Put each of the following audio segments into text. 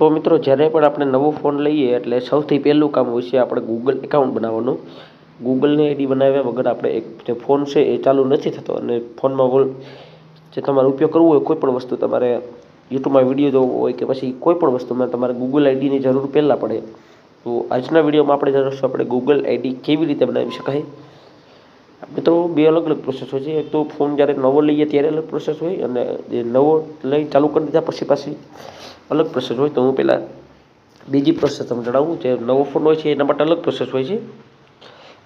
તો મિત્રો જ્યારે પણ આપણે નવો ફોન લઈએ, એટલે સૌથી પહેલું કામ હોય છે આપણે ગૂગલ એકાઉન્ટ બનાવવાનું. ગૂગલની આઈડી બનાવ્યા વગર આપણે એક જે ફોન છે એ ચાલુ નથી થતો. અને ફોનમાં જે તમારે ઉપયોગ કરવો હોય, કોઈ પણ વસ્તુ તમારે યુટ્યુબમાં વીડિયો જોવો હોય કે પછી કોઈ પણ વસ્તુમાં તમારે ગૂગલ આઈડીની જરૂર પહેલાં પડે. તો આજના વિડીયોમાં આપણે જાણીશું આપણે ગૂગલ આઈડી કેવી રીતે બનાવી શકાય. તો બે અલગ અલગ પ્રોસેસ હોય છે. એક તો ફોન જ્યારે નવો લઈએ ત્યારે અલગ પ્રોસેસ હોય અને જે નવો લઈ ચાલુ કરી દીધા પછી પાછી અલગ પ્રોસેસ હોય. તો હું પહેલાં બીજી પ્રોસેસ તમને જણાવું. જે નવો ફોન હોય છે એના માટે અલગ પ્રોસેસ હોય છે.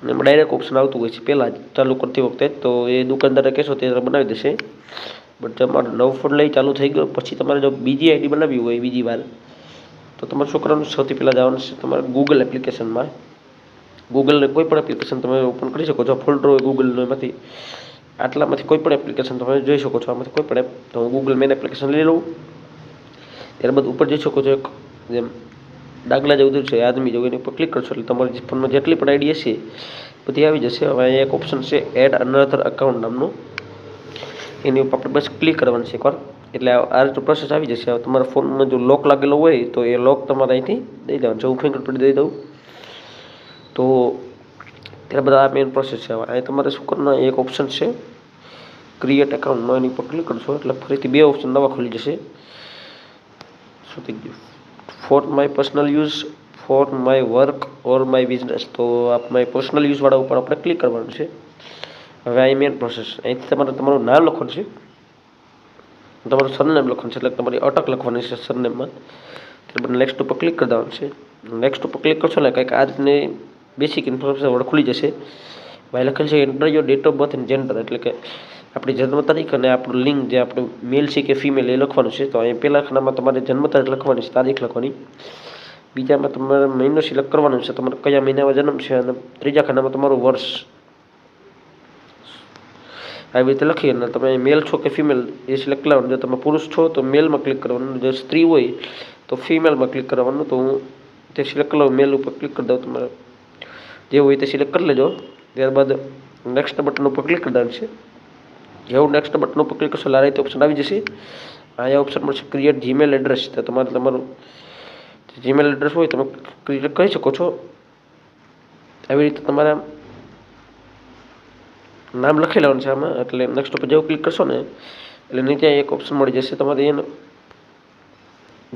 અને એમાં ડાયરેક્ટ ઓપ્શન આવતું હોય છે. પહેલાં ચાલુ કરતી વખતે તો એ દુકાનદારે કહેશો તે બનાવી દેશે. બટ તમારો નવો ફોન લઈ ચાલુ થઈ ગયો પછી તમારે જો બીજી આઈડી બનાવવી હોય બીજી વાર, તો તમારે છોકરાનું સૌથી પહેલાં જવાનું છે તમારે ગૂગલ એપ્લિકેશનમાં ગૂગલને કોઈ પણ એપ્લિકેશન તમે ઓપન કરી શકો છો. ફોલ્ડર હોય ગૂગલનો આટલામાંથી કોઈ પણ એપ્લિકેશન તમે જોઈ શકો છો. આમાંથી કોઈ પણ એપ તો હું ગૂગલ મેન એપ્લિકેશન લઈ લઉં. ત્યારબાદ ઉપર જોઈ શકો છો એક જેમ ડાગલા જેવું છે, આદમી જેવું, એની ઉપર ક્લિક કરશો એટલે તમારી ફોનમાં જેટલી પણ આઈડી હશે બધી આવી જશે. હવે અહીંયા એક ઓપ્શન છે એડ અનધર અકાઉન્ટ નામનું. એની ઉપર આપણે બસ ક્લિક કરવાનું છે એકવાર એટલે આ રીતે પ્રોસેસ આવી જશે. તમારા ફોનમાં જો લોક લાગેલો હોય તો એ લોક તમારે અહીંથી દઈ દેવાનું છે. હું ફિંગરપ્રિન્ટ દઈ દઉં. તો ત્યારબાદ આ મેઇન પ્રોસેસ છે. હવે અહીં તમારે શું કરવાનું એક ઓપ્શન છે. ક્રિએટ એકાઉન્ટનો એની ઉપર ક્લિક કરશો, એટલે ફરીથી બે ઓપ્શન નવા ખુલી જશે. શું થઈ ગયું? For my personal use for my work or my business તો આપ માય પર્સનલ યુઝવાળા ઉપર આપણે ક્લિક કરવાનું છે. હવે અહીં મેઇન પ્રોસેસ અહીંથી તમારે તમારું નામ લખવાનું છે. તમારું સરનેમ લખવાનું છે, એટલે તમારી અટક લખવાની છે સરનેમમાં ત્યારબાદ નેક્સ્ટ ઉપર ક્લિક કરી દેવાનું છે. નેક્સ્ટ ઉપર ક્લિક કરશો એટલે કંઈક આ રીતની બેસિક ઇન્ફોર્મેશન ખુલી જશે. ભાઈ લખેલ છે enter your date of birth and gender એટલે કે આપણી જન્મ તારીખ અને આપણું લિંગ, જે આપણું મેલ છે કે ફિમેલ એ લખવાનું છે. તો અહીં પહેલા ખાનામાં તમારે જન્મ તારીખ લખવાની છે, તારીખ લખવાની. બીજામાં તમારે મહિનો સિલેક્ટ કરવાનો છે, તમારે કયા મહિનામાં જન્મ છે અને ત્રીજા ખાનામાં તમારું વર્ષ. આવી રીતે લખી અને તમે મેલ છો કે ફિમેલ એ સિલેક્ટ કરવાનું. જો તમે પુરુષ છો, તો મેલમાં ક્લિક કરવાનું. જો સ્ત્રી હોય, તો ફિમેલમાં ક્લિક કરવાનું. તો હું તે સિલેક્ટ કરી મેલ ઉપર ક્લિક કરી દઉં તમારે. જે હોય તે સિલેક્ટ કરી લેજો. ત્યારબાદ નેક્સ્ટ બટન ઉપર ક્લિક કરી છે. જેવું નેક્સ્ટ બટન ઉપર ક્લિક કરશો એટલે આ ઓપ્શન આવી જશે. અહીંયા ઓપ્શન મળશે ક્રિએટ જીમેલ એડ્રેસ તો તમારે તમારું જીમેલ એડ્રેસ હોય તમે ક્રિએટ કરી શકો છો. આવી રીતે તમારા નામ લખી લેવાનું છે આમાં. એટલે નેક્સ્ટ ઉપર જેવું ક્લિક કરશો ને, એટલે નીચે એક ઓપ્શન મળી જશે. તમારે એને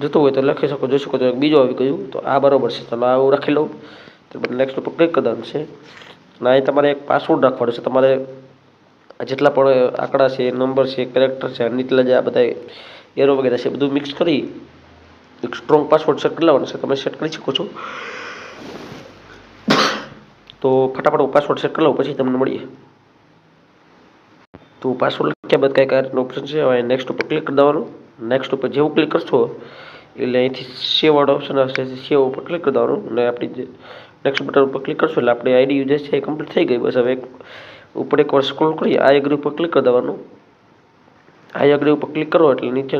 જતું હોય તો લખી શકો, જોઈ શકો છો. બીજો આવી ગયું. તો આ બરાબર છે. તમે આવું રાખી લો નેક્સ્ટ ઉપર ક્લિક કરવાનું છે? અને અહીં તમારે એક પાસવર્ડ રાખવાનો છે. તમારે જેટલા પણ આંકડા છે નંબર છે કેરેક્ટર છે, નીચલા જે આ બધા એરો વગેરે છે, બધું મિક્સ કરી એક સ્ટ્રોંગ પાસવર્ડ સેટ કરી લેવાનો છે. તમે સેટ કરી શકો છો. તો ફટાફટ હું પાસવર્ડ સેટ કરી લઉં, પછી તમને મળીએ. તો પાસવર્ડ લખ્યા બાદ કંઈક આ ઓપ્શન છે. હવે નેક્સ્ટ ઉપર ક્લિક કરી દેવાનું. નેક્સ્ટ ઉપર જેવું ક્લિક કરશો, એટલે અહીંથી સેવ વાળો ઓપ્શન આવશે. સેવ ઉપર ક્લિક કરી દેવાનું. અને આપણી જે નેક્સ્ટ બટન ઉપર ક્લિક કરશો એટલે આપણી આઈડી જે છે એ કમ્પ્લીટ થઈ ગઈ. બસ હવે એક ઉપર એકવાર સ્ક્રોલ કરીએ. આ એગ્રી ઉપર ક્લિક કરી દેવાનું આ એગ્રી ઉપર ક્લિક કરો એટલે નીચે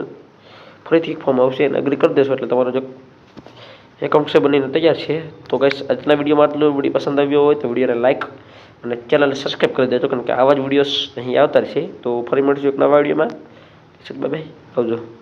ફરીથી એક ફોર્મ આવશે. એને એગ્રી કરી દેશો એટલે તમારો જે એકાઉન્ટ છે બનીને તૈયાર છે. તો ગાઈસ આજના વિડીયોમાં આટલું. વીડિયો પસંદ આવ્યો હોય તો વિડીયોને લાઇક અને ચેનલને સબસ્ક્રાઈબ કરી દેજો. કારણ કે આવા જ વિડીયોઝ અહીં આવતા રહેશે. તો ફરી મળીશું એક નવા વિડીયોમાં. બાય આવજો.